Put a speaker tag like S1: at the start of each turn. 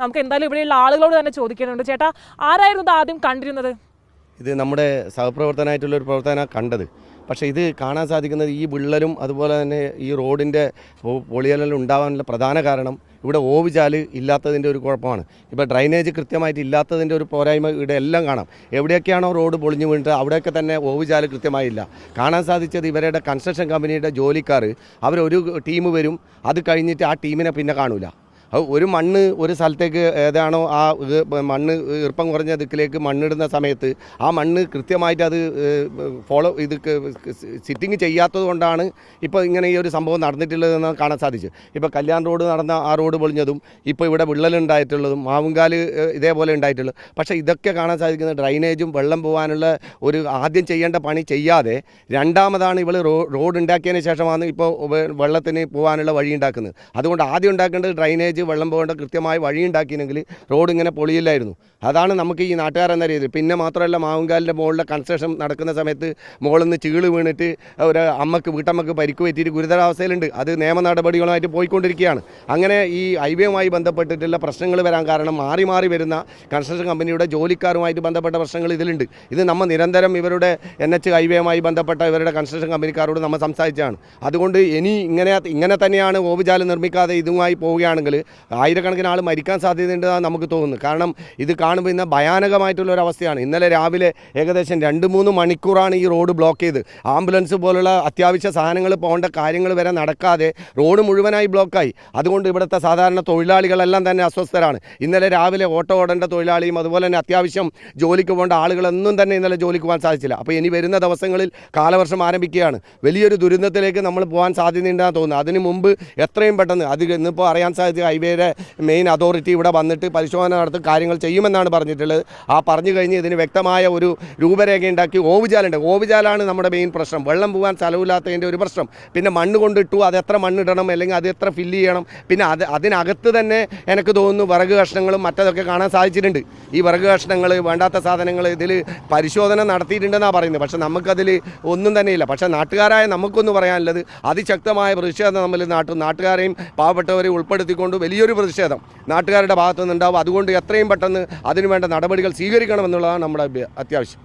S1: നമുക്ക് എന്തായാലും ഇവിടെയുള്ള ആളുകളോട് തന്നെ ചോദിക്കുന്നുണ്ട് ചേട്ടാ ആരായിരുന്നു ആദ്യം കണ്ടിരുന്നത്?
S2: ഇത് നമ്മുടെ സഹപ്രവർത്തനമായിട്ടുള്ള ഒരു പ്രവർത്തന കണ്ടത്. പക്ഷേ ഇത് കാണാൻ സാധിക്കുന്നത് ഈ വിള്ളലും അതുപോലെ തന്നെ ഈ റോഡിന്റെ പൊളിയലും ഉണ്ടാകാനുള്ള പ്രധാന കാരണം ഇവിടെ ഓവുചാൽ ഇല്ലാത്തതിന്റെ ഒരു കുഴപ്പമാണ്. ഇപ്പോൾ ഡ്രൈനേജ് കൃത്യമായിട്ട് ഇല്ലാത്തതിന്റെ ഒരു പോരായ്മ ഇവിടെ എല്ലാം കാണാം. എവിടെയൊക്കെയാണോ റോഡ് പൊളിഞ്ഞു വീണിട്ട് അവിടെയൊക്കെ തന്നെ ഓവുചാൽ കൃത്യമായില്ല. കാണാൻ സാധിച്ചത് ഇവരുടെ കൺസ്ട്രക്ഷൻ കമ്പനിയുടെ ജോലിക്കാർ അവരൊരു ടീം വരും. അത് കഴിഞ്ഞിട്ട് ആ ടീമിനെ പിന്നെ കാണൂല. ഒരു മണ്ണ് ഒരു സ്ഥലത്തേക്ക് ഏതാണോ ആ മണ്ണ് ഈർപ്പം കുറഞ്ഞ ദിക്കിലേക്ക് മണ്ണിടുന്ന സമയത്ത് ആ മണ്ണ് കൃത്യമായിട്ട് അത് ഫോളോ ഇത് സിറ്റിങ് ചെയ്യാത്തത് കൊണ്ടാണ് ഇപ്പോൾ ഇങ്ങനെ ഈ ഒരു സംഭവം നടന്നിട്ടുള്ളതെന്ന് കാണാൻ സാധിച്ചു. ഇപ്പോൾ കല്യാൺ റോഡ് നടന്ന ആ റോഡ് പൊളിഞ്ഞതും ഇപ്പോൾ ഇവിടെ വിള്ളലുണ്ടായിട്ടുള്ളതും മാവുങ്കാൽ ഇതേപോലെ ഉണ്ടായിട്ടുള്ളത്. പക്ഷേ ഇതൊക്കെ കാണാൻ സാധിക്കുന്നത് ഡ്രൈനേജും വെള്ളം പോകാനുള്ള ഒരു ആദ്യം ചെയ്യേണ്ട പണി ചെയ്യാതെ രണ്ടാമതാണ് ഇവൾ റോഡ് ഉണ്ടാക്കിയതിന് ശേഷമാണ് ഇപ്പോൾ വെള്ളത്തിന് പോകാനുള്ള വഴി ഉണ്ടാക്കുന്നത്. അതുകൊണ്ട് ആദ്യം ഉണ്ടാക്കേണ്ടത് ഡ്രൈനേജ് വെള്ളം പോകേണ്ട കൃത്യമായ വഴി ഉണ്ടാക്കിയെങ്കിൽ റോഡ് ഇങ്ങനെ പൊളിയില്ലായിരുന്നു. അതാണ് നമുക്ക് ഈ നാട്ടുകാരെന്ന രീതിയിൽ പിന്നെ മാത്രമല്ല മാവുങ്കാലിന്റെ മുകളിലെ കൺസ്ട്രക്ഷൻ നടക്കുന്ന സമയത്ത് മുകളിൽ നിന്ന് ചീൾ വീണിട്ട് ഒരു അമ്മയ്ക്ക് വീട്ടമ്മക്ക് പരിക്ക് പറ്റിയിട്ട് ഗുരുതരാവസ്ഥയിലുണ്ട്. അത് നിയമ നടപടികളുമായിട്ട് പോയിക്കൊണ്ടിരിക്കുകയാണ്. അങ്ങനെ ഈ ഹൈവേയുമായി ബന്ധപ്പെട്ടിട്ടുള്ള പ്രശ്നങ്ങൾ വരാൻ കാരണം മാറി മാറി വരുന്ന കൺസ്ട്രക്ഷൻ കമ്പനിയുടെ ജോലിക്കാരുമായിട്ട് ബന്ധപ്പെട്ട പ്രശ്നങ്ങൾ ഇതിലുണ്ട്. ഇത് നമ്മൾ നിരന്തരം ഇവരുടെ എൻ എച്ച് ഹൈവേയുമായി ബന്ധപ്പെട്ട ഇവരുടെ കൺസ്ട്രക്ഷൻ കമ്പനിക്കാരോട് നമ്മൾ സംസാരിച്ചാണ് അതുകൊണ്ട് ഇനി ഇങ്ങനെ ഇങ്ങനെ തന്നെയാണ് ഓവുചാൽ നിർമ്മിക്കാതെ ഇതുമായി പോവുകയാണെങ്കിൽ ആയിരക്കണക്കിന് ആൾ മരിക്കാൻ സാധ്യതയുണ്ടെന്നാണ് നമുക്ക് തോന്നുന്നത്. കാരണം ഇത് കാണുമ്പോൾ ഇന്ന് ഭയാനകമായിട്ടുള്ള ഒരു അവസ്ഥയാണ്. ഇന്നലെ രാവിലെ ഏകദേശം രണ്ട് മൂന്ന് മണിക്കൂറാണ് ഈ റോഡ് ബ്ലോക്ക് ചെയ്ത്. ആംബുലൻസ് പോലുള്ള അത്യാവശ്യ സാധനങ്ങൾ പോകേണ്ട കാര്യങ്ങൾ വരെ നടക്കാതെ റോഡ് മുഴുവനായി ബ്ലോക്കായി അതുകൊണ്ട് ഇവിടുത്തെ സാധാരണ തൊഴിലാളികളെല്ലാം തന്നെ അസ്വസ്ഥരാണ്. ഇന്നലെ രാവിലെ ഓട്ടോ ഓടേണ്ട തൊഴിലാളിയും അതുപോലെ തന്നെ അത്യാവശ്യം ജോലിക്ക് പോകേണ്ട ആളുകളൊന്നും തന്നെ ഇന്നലെ ജോലിക്ക് പോകാൻ സാധിച്ചില്ല. അപ്പോൾ ഇനി വരുന്ന ദിവസങ്ങളിൽ കാലവർഷം ആരംഭിക്കുകയാണ്. വലിയൊരു ദുരന്തത്തിലേക്ക് നമ്മൾ പോകാൻ സാധ്യതയുണ്ടെന്ന് തോന്നുന്നു അതിന് മുമ്പ് എത്രയും പെട്ടെന്ന് അത് ഇന്നിപ്പോൾ അറിയാൻ സാധിച്ച ഹൈവേയുടെ മെയിൻ അതോറിറ്റി ഇവിടെ വന്നിട്ട് പരിശോധന നടത്തി കാര്യങ്ങൾ ചെയ്യുമെന്നാണ് പറഞ്ഞിട്ടുള്ളത്. ആ പറഞ്ഞു കഴിഞ്ഞ് ഇതിന് വ്യക്തമായ ഒരു രൂപരേഖ ഉണ്ടാക്കി ഓവുചാലുണ്ട്. ഓവുചാലാണ് നമ്മുടെ മെയിൻ പ്രശ്നം. വെള്ളം പോകാൻ സ്ഥലമില്ലാത്തതിന്റെ ഒരു പ്രശ്നം. പിന്നെ മണ്ണ് കൊണ്ടിട്ടു അത് എത്ര മണ്ണിടണം അല്ലെങ്കിൽ അത് എത്ര ഫില്ല് ചെയ്യണം പിന്നെ അത് അതിനകത്ത് തന്നെ എനിക്ക് തോന്നുന്നു വിറക് കഷ്ണങ്ങളും മറ്റതൊക്കെ കാണാൻ സാധിച്ചിട്ടുണ്ട്. ഈ വിറക് കഷ്ണങ്ങൾ വേണ്ടാത്ത സാധനങ്ങൾ ഇതിൽ പരിശോധന നടത്തിയിട്ടുണ്ടെന്നാണ് പറയുന്നത്. പക്ഷേ നമുക്കതിൽ ഒന്നും തന്നെ ഇല്ല. പക്ഷേ നാട്ടുകാരായ നമുക്കൊന്ന് പറയാനുള്ളത് അതിശക്തമായ പ്രതിഷേധം നമ്മൾ നാട്ടു. നാട്ടുകാരെയും പാവപ്പെട്ടവരെയും ഉൾപ്പെടുത്തിക്കൊണ്ട് വലിയൊരു പ്രതിഷേധം നാട്ടുകാരുടെ ഭാഗത്തു നിന്നുണ്ടാവും അതുകൊണ്ട് എത്രയും പെട്ടെന്ന് അതിനുവേണ്ട നടപടികൾ സ്വീകരിക്കണമെന്നുള്ളതാണ് നമ്മുടെ അത്യാവശ്യം.